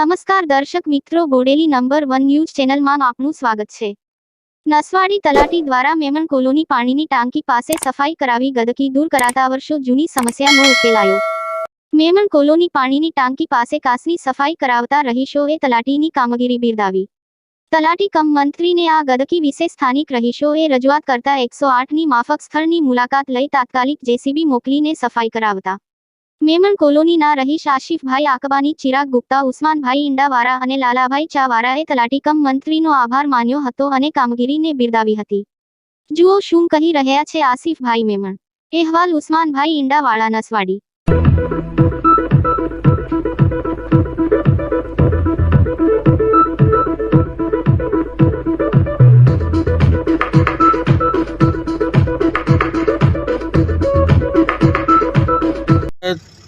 નમસ્કાર દર્શક મિત્રો, બોડેલી નંબર વન ન્યૂઝ ચેનલમાં આપનું સ્વાગત છે. નસવાડી તલાટી દ્વારા મેમણ કોલોની પાણીની ટાંકી પાસે સફાઈ કરાવી ગદકી દૂર કરાતા વર્ષો જૂની સમસ્યાનો ઉકેલાયો. મેમણ કોલોની પાણીની ટાંકી પાસે કાસની સફાઈ કરાવતા રહીશોએ તલાટીની કામગીરી બિરદાવી. તલાટી કમ મંત્રીને આ ગદકી વિશે સ્થાનિક રહીશોએ રજૂઆત કરતા એકસો આઠની માફક સ્થળની મુલાકાત લઈ તાત્કાલિક જેસીબી મોકલીને સફાઈ કરાવતા. મેમણ કોલોનીના રહીશ આશિફભાઈ આકબાની ચિરાગ ગુપ્તા, ઉસ્માનભાઈ ઈંડાવાળા અને લાલાભાઈ ચાવાળાએ તલાટી કમ મંત્રીનો આભાર માન્યો હતો અને કામગીરીને બિરદાવી હતી. જુઓ શું કહી રહ્યા છે આસિફભાઈ મેમણ. અહેવાલ ઉસ્માનભાઈ ઈંડાવાળા નસવાડી.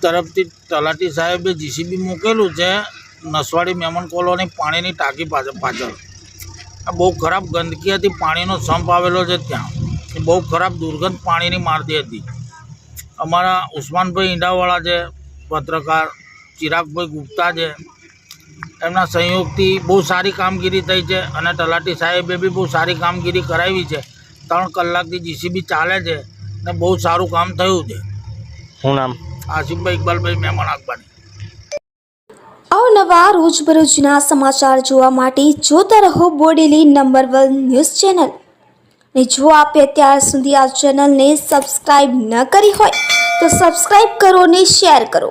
તરફથી તલાટી સાહેબે જીસીબી મૂકેલું છે. નસવાડી મેમન કોલોની પાણીની ટાંકી પાછળ આ બહુ ખરાબ ગંદકી હતી. પાણીનો સંપ આવેલો છે ત્યાં. એ બહુ ખરાબ દુર્ગંધ પાણીની મારતી હતી. અમારા ઉસ્માનભાઈ ઈંડાવાળા છે, પત્રકાર, ચિરાગભાઈ ગુપ્તા છે. એમના સંયોગથી બહુ સારી કામગીરી થઈ છે અને તલાટી સાહેબે બી બહુ સારી કામગીરી કરાવી છે. ત્રણ કલાકથી જીસીબી ચાલે છે ને બહુ સારું કામ થયું છે. શું નામ? આસિફભાઈ ઇકબાલભાઈ મહેમાન અકબાની અવનવા રોજબરોજના સમાચાર જોવા માટે જોતા રહો Bodeli number one news channel. ને જો આપે અત્યાર સુધી આ ચેનલને સબસ્ક્રાઇબ ન કરી હોય, તો સબસ્ક્રાઈબ કરો ને શેર કરો.